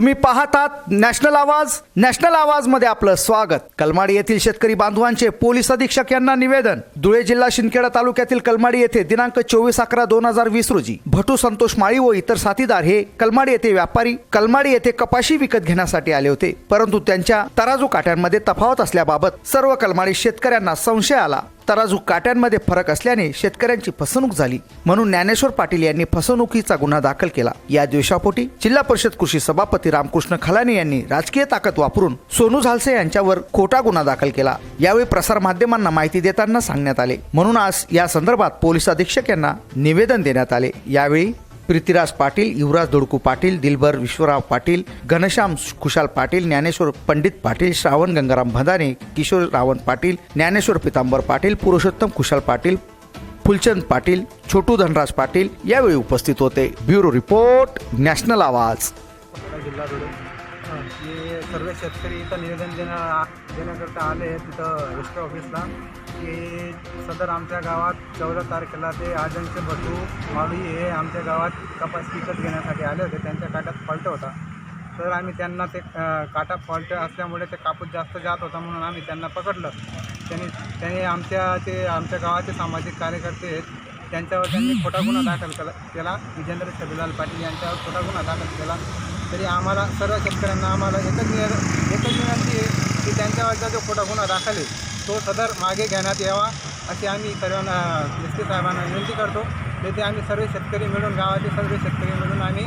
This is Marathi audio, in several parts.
तुम्ही पाहतात नॅशनल आवाज नॅशनल आवाजमध्ये आपलं स्वागत. कलमाडी येथील शेतकरी बांधवांचे पोलीस अधीक्षक यांना निवेदन. धुळे जिल्हा शिंदखेडा तालुक्यातील कलमाडी येथे दिनांक चोवीस अकरा दोन हजार वीस रोजी. भटू संतोष माळी व इतर साथीदार हे कलमाडी येथे व्यापारी कलमाडी येथे कपाशी विकत घेण्यासाठी आले होते. परंतु त्यांच्या तराजू काट्यांमध्ये तफावत असल्याबाबत सर्व कलमाडी शेतकऱ्यांना संशय आला. तराजू काट्यांमध्ये फरक असल्याने शेतकऱ्यांची फसवणूक झाली. म्हणून ज्ञानेश्वर पाटील यांनी फसवणुकीचा गुन्हा दाखल केला. या द्वेषापोटी जिल्हा परिषद कृषी सभापती रामकृष्ण खलाने यांनी राजकीय ताकद वापरून सोनू झालसे यांच्यावर खोटा गुन्हा दाखल केला. यावेळी प्रसार माध्यमांना माहिती देताना सांगण्यात आले. म्हणून आज या संदर्भात पोलीस अधीक्षक यांना निवेदन देण्यात आले. यावेळी प्रीतिराज पाटील युवराज दोडकू पाटील दिलभर विश्वराव पाटील घनश्याम खुशाल पाटील ज्ञानेश्वर पंडित पाटील श्रावण गंगाराम भदाने किशोर रावण पाटील ज्ञानेश्वर पितांबर पाटील पुरुषोत्तम खुशाल पाटील फुलचंद पाटील छोटू धनराज पाटील यावेळी उपस्थित होते. ब्युरो रिपोर्ट नॅशनल आवाज. जिल्हा सर्व शेतकरी इथं निवेदन देण्या देण्याकरता आले तिथं एस टी ऑफिसला की सदर आमच्या गावात चौदा तारखेला ते आजनचे बटू माळी हे आमच्या गावात कपास विकत घेण्यासाठी आले होते. त्यांच्या काट्यात फॉल्ट होता. तर आम्ही त्यांना ते काटा फॉल्ट असल्यामुळे ते कापूस जास्त जात होता म्हणून आम्ही त्यांना पकडलं. त्यांनी त्यांनी आमच्या ते आमच्या गावाचे सामाजिक कार्यकर्ते आहेत त्यांच्यावर त्यांनी खोटा गुन्हा दाखल केला केला. विजेंद्र छबीलाल पाटील यांच्यावर खोटा गुन्हा दाखल केला. तरी आम्हाला सर्व शेतकऱ्यांना आम्हाला एकच निर एकच विनंती आहे की त्यांच्यावरचा जो खोटा गुन्हा दाखल आहे तो सदर मागे घेण्यात यावा अशी आम्ही सर्वांना एस पी साहेबांना विनंती करतो. तेथे आम्ही सर्व शेतकरी मिळून गावाचे सर्व शेतकरी मिळून आम्ही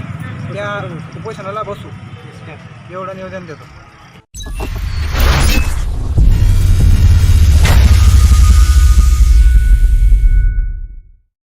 त्या उपोषणाला बसू. एवढं निवेदन देतो.